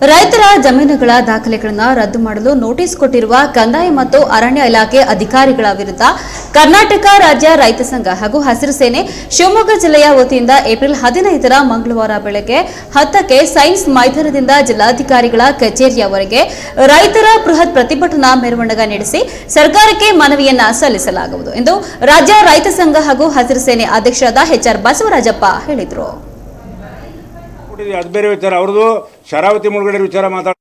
ರೈತರ ಜಮೀನುಗಳ ದಾಖಲೆಗಳನ್ನು ರದ್ದು ಮಾಡಲು ನೋಟಿಸ್ ಕೊಟ್ಟಿರುವ ಕಂದಾಯ ಮತ್ತು ಅರಣ್ಯ ಇಲಾಖೆ ಅಧಿಕಾರಿಗಳ ವಿರುದ್ಧ ಕರ್ನಾಟಕ ರಾಜ್ಯ ರೈತ ಸಂಘ ಹಾಗೂ ಹಸಿರು ಸೇನೆ ಶಿವಮೊಗ್ಗ ಜಿಲ್ಲೆಯ ವತಿಯಿಂದ ಏಪ್ರಿಲ್ ಹದಿನೈದರ ಮಂಗಳವಾರ ಬೆಳಗ್ಗೆ ಹತ್ತಕ್ಕೆ ಸೈನ್ಸ್ ಮೈದಾನದಿಂದ ಜಿಲ್ಲಾಧಿಕಾರಿಗಳ ಕಚೇರಿಯವರೆಗೆ ರೈತರ ಬೃಹತ್ ಪ್ರತಿಭಟನಾ ಮೆರವಣಿಗೆ ನಡೆಸಿ ಸರ್ಕಾರಕ್ಕೆ ಮನವಿಯನ್ನ ಸಲ್ಲಿಸಲಾಗುವುದು ಎಂದು ರಾಜ್ಯ ರೈತ ಸಂಘ ಹಾಗೂ ಹಸಿರು ಸೇನೆ ಅಧ್ಯಕ್ಷರಾದ ಎಚ್ಆರ್ ಬಸವರಾಜಪ್ಪ ಹೇಳಿದರು. ಕೊಟ್ಟಿದ್ವಿ ಅದು ಬೇರೆ ವಿಚಾರ. ಅವ್ರದ್ದು ಶರಾವತಿ ಮುಳುಗಡೆ ವಿಚಾರ ಮಾತಾಡ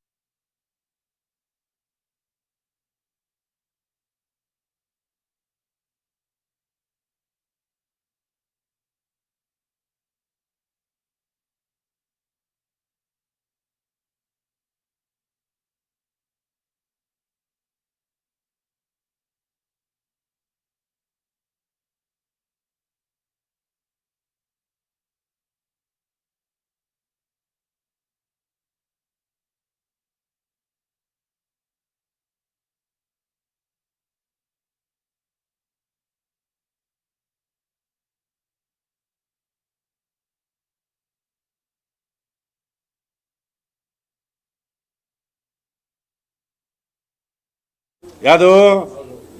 ಯಾವುದು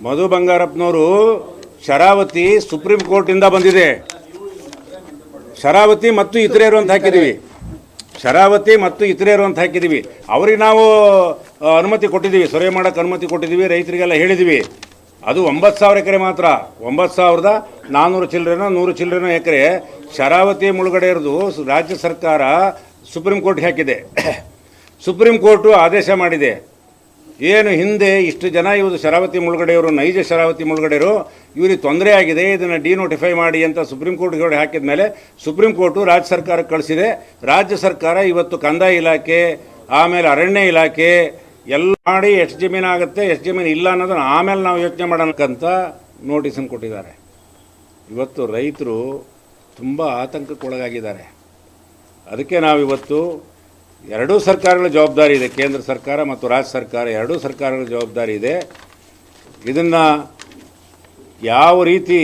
ಮಧು ಬಂಗಾರಪ್ಪನವರು ಶರಾವತಿ ಸುಪ್ರೀಂ ಕೋರ್ಟಿಂದ ಬಂದಿದೆ. ಶರಾವತಿ ಮತ್ತು ಇತರೆ ಅಂತ ಹಾಕಿದ್ದೀವಿ. ಶರಾವತಿ ಮತ್ತು ಇತರೆಯರು ಅಂತ ಹಾಕಿದ್ದೀವಿ. ಅವ್ರಿಗೆ ನಾವು ಅನುಮತಿ ಕೊಟ್ಟಿದ್ದೀವಿ. ಸೊರೆ ಮಾಡೋಕ್ಕೆ ಅನುಮತಿ ಕೊಟ್ಟಿದ್ದೀವಿ. ರೈತರಿಗೆಲ್ಲ ಹೇಳಿದ್ದೀವಿ. ಅದು ಒಂಬತ್ತು ಸಾವಿರ ಎಕರೆ ಮಾತ್ರ. ಒಂಬತ್ತು ಸಾವಿರದ ನಾನ್ನೂರು ಚಿಲ್ಲರೆನೋ ನೂರು ಚಿಲ್ಲರೆನೋ ಎಕರೆ ಶರಾವತಿ ಮುಳುಗಡೆ ಇರೋದು ರಾಜ್ಯ ಸರ್ಕಾರ ಸುಪ್ರೀಂ ಕೋರ್ಟ್ಗೆ ಹಾಕಿದೆ. ಸುಪ್ರೀಂ ಕೋರ್ಟು ಆದೇಶ ಮಾಡಿದೆ. ಏನು ಹಿಂದೆ ಇಷ್ಟು ಜನ ಇವರು ಶರಾವತಿ ಮುಳುಗಡೆಯವರು, ನೈಜ ಶರಾವತಿ ಮುಳುಗಡೆಯರು ಇವರಿಗೆ ತೊಂದರೆ ಆಗಿದೆ, ಇದನ್ನು ಡಿನೋಟಿಫೈ ಮಾಡಿ ಅಂತ ಸುಪ್ರೀಂ ಕೋರ್ಟ್ಗೆ ಹಾಕಿದ ಮೇಲೆ ಸುಪ್ರೀಂ ಕೋರ್ಟು ರಾಜ್ಯ ಸರ್ಕಾರಕ್ಕೆ ಕಳಿಸಿದೆ. ರಾಜ್ಯ ಸರ್ಕಾರ ಇವತ್ತು ಕಂದಾಯ ಇಲಾಖೆ, ಆಮೇಲೆ ಅರಣ್ಯ ಇಲಾಖೆ, ಎಲ್ಲ ಮಾಡಿ ಎಷ್ಟು ಜಮೀನು ಆಗುತ್ತೆ, ಎಷ್ಟು ಜಮೀನು ಇಲ್ಲ ಅನ್ನೋದನ್ನು ಆಮೇಲೆ ನಾವು ಯೋಚನೆ ಮಾಡೋಣಕ್ಕಂತ ನೋಟಿಸನ್ನು ಕೊಟ್ಟಿದ್ದಾರೆ. ಇವತ್ತು ರೈತರು ತುಂಬ ಆತಂಕಕ್ಕೊಳಗಾಗಿದ್ದಾರೆ. ಅದಕ್ಕೆ ನಾವಿವತ್ತು ಎರಡೂ ಸರ್ಕಾರಗಳ ಜವಾಬ್ದಾರಿ ಇದೆ. ಕೇಂದ್ರ ಸರ್ಕಾರ ಮತ್ತು ರಾಜ್ಯ ಸರ್ಕಾರ ಎರಡೂ ಸರ್ಕಾರಗಳ ಜವಾಬ್ದಾರಿ ಇದೆ. ಇದನ್ನು ಯಾವ ರೀತಿ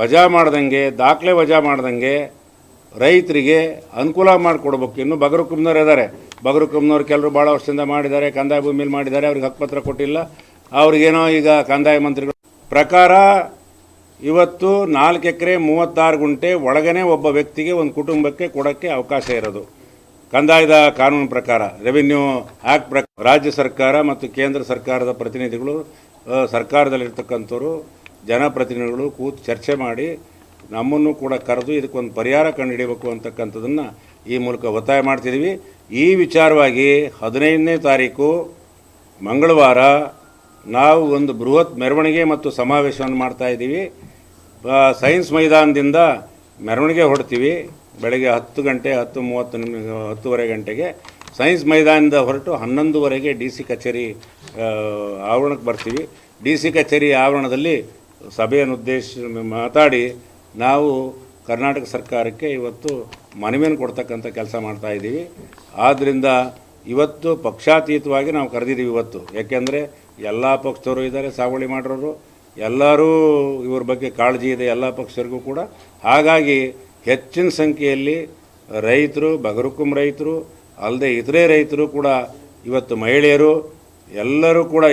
ವಜಾ ಮಾಡ್ದಂಗೆ, ದಾಖಲೆ ವಜಾ ಮಾಡ್ದಂಗೆ ರೈತರಿಗೆ ಅನುಕೂಲ ಮಾಡಿಕೊಡ್ಬೇಕು ಇನ್ನು ಬಗರು ಕುಮ್ನವ್ರು ಇದ್ದಾರೆ. ಬಗರು ಕುಮ್ನವ್ರು ಕೆಲವರು ಭಾಳ ವರ್ಷದಿಂದ ಮಾಡಿದ್ದಾರೆ, ಕಂದಾಯ ಭೂಮಿಯಲ್ಲಿ ಮಾಡಿದ್ದಾರೆ, ಅವ್ರಿಗೆ ಹಕ್ಕುಪತ್ರ ಕೊಟ್ಟಿಲ್ಲ. ಅವ್ರಿಗೇನೋ ಈಗ ಕಂದಾಯ ಮಂತ್ರಿಗಳು ಪ್ರಕಾರ ಇವತ್ತು ನಾಲ್ಕು ಎಕರೆ ಮೂವತ್ತಾರು ಗುಂಟೆ ಒಳಗನೆ ಒಬ್ಬ ವ್ಯಕ್ತಿಗೆ ಒಂದು ಕುಟುಂಬಕ್ಕೆ ಕೊಡೋಕ್ಕೆ ಅವಕಾಶ ಇರೋದು. ಕಂದಾಯದ ಕಾನೂನು ಪ್ರಕಾರ ರೆವಿನ್ಯೂ ಆ್ಯಕ್ಟ್ ಪ್ರಕಾರ, ರಾಜ್ಯ ಸರ್ಕಾರ ಮತ್ತು ಕೇಂದ್ರ ಸರ್ಕಾರದ ಪ್ರತಿನಿಧಿಗಳು ಸರ್ಕಾರದಲ್ಲಿರ್ತಕ್ಕಂಥವರು, ಜನಪ್ರತಿನಿಧಿಗಳು ಕೂತು ಚರ್ಚೆ ಮಾಡಿ ನಮ್ಮನ್ನು ಕೂಡ ಕರೆದು ಇದಕ್ಕೊಂದು ಪರಿಹಾರ ಕಂಡುಹಿಡಿಯಬೇಕು ಅಂತಕ್ಕಂಥದ್ದನ್ನು ಈ ಮೂಲಕ ಒತ್ತಾಯ ಮಾಡ್ತಿದ್ದೀವಿ. ಈ ವಿಚಾರವಾಗಿ ಹದಿನೈದನೇ ತಾರೀಕು ಮಂಗಳವಾರ ನಾವು ಒಂದು ಬೃಹತ್ ಮೆರವಣಿಗೆ ಮತ್ತು ಸಮಾವೇಶವನ್ನು ಮಾಡ್ತಾ ಇದ್ದೀವಿ. ಸೈನ್ಸ್ ಮೈದಾನದಿಂದ ಮೆರವಣಿಗೆ ಹೊರಡ್ತೀವಿ. ಬೆಳಗ್ಗೆ ಹತ್ತು ಗಂಟೆ, ಹತ್ತು ಮೂವತ್ತು ನಿಮಿಷ ಹತ್ತುವರೆ ಗಂಟೆಗೆ ಸೈನ್ಸ್ ಮೈದಾನದಿಂದ ಹೊರಟು ಹನ್ನೊಂದುವರೆಗೆ ಡಿ ಸಿ ಕಚೇರಿ ಆವರಣಕ್ಕೆ ಬರ್ತೀವಿ. ಡಿ ಸಿ ಕಚೇರಿ ಆವರಣದಲ್ಲಿ ಸಭೆಯನ್ನು ಉದ್ದೇಶ ಮಾತಾಡಿ ನಾವು ಕರ್ನಾಟಕ ಸರ್ಕಾರಕ್ಕೆ ಇವತ್ತು ಮನವಿಯನ್ನು ಕೊಡ್ತಕ್ಕಂಥ ಕೆಲಸ ಮಾಡ್ತಾ ಇದ್ದೀವಿ. ಆದ್ದರಿಂದ ಇವತ್ತು ಪಕ್ಷಾತೀತವಾಗಿ ನಾವು ಕರೆದಿದ್ದೀವಿ ಇವತ್ತು. ಯಾಕೆಂದರೆ ಎಲ್ಲ ಪಕ್ಷದವರು ಇದ್ದಾರೆ ಸಾಗುವಳಿ ಮಾಡಿರೋರು ಎಲ್ಲರೂ ಇವ್ರ ಬಗ್ಗೆ ಕಾಳಜಿ ಇದೆ, ಎಲ್ಲ ಪಕ್ಷರಿಗೂ ಕೂಡ. ಹಾಗಾಗಿ ಹೆಚ್ಚಿನ ಸಂಖ್ಯೆಯಲ್ಲಿ ರೈತರು ಬಗರುಕುಂ ರೈತರು ಅಲ್ಲದೆ ಇತರೆ ರೈತರು ಕೂಡ ಇವತ್ತು ಮಹಿಳೆಯರು ಎಲ್ಲರೂ ಕೂಡ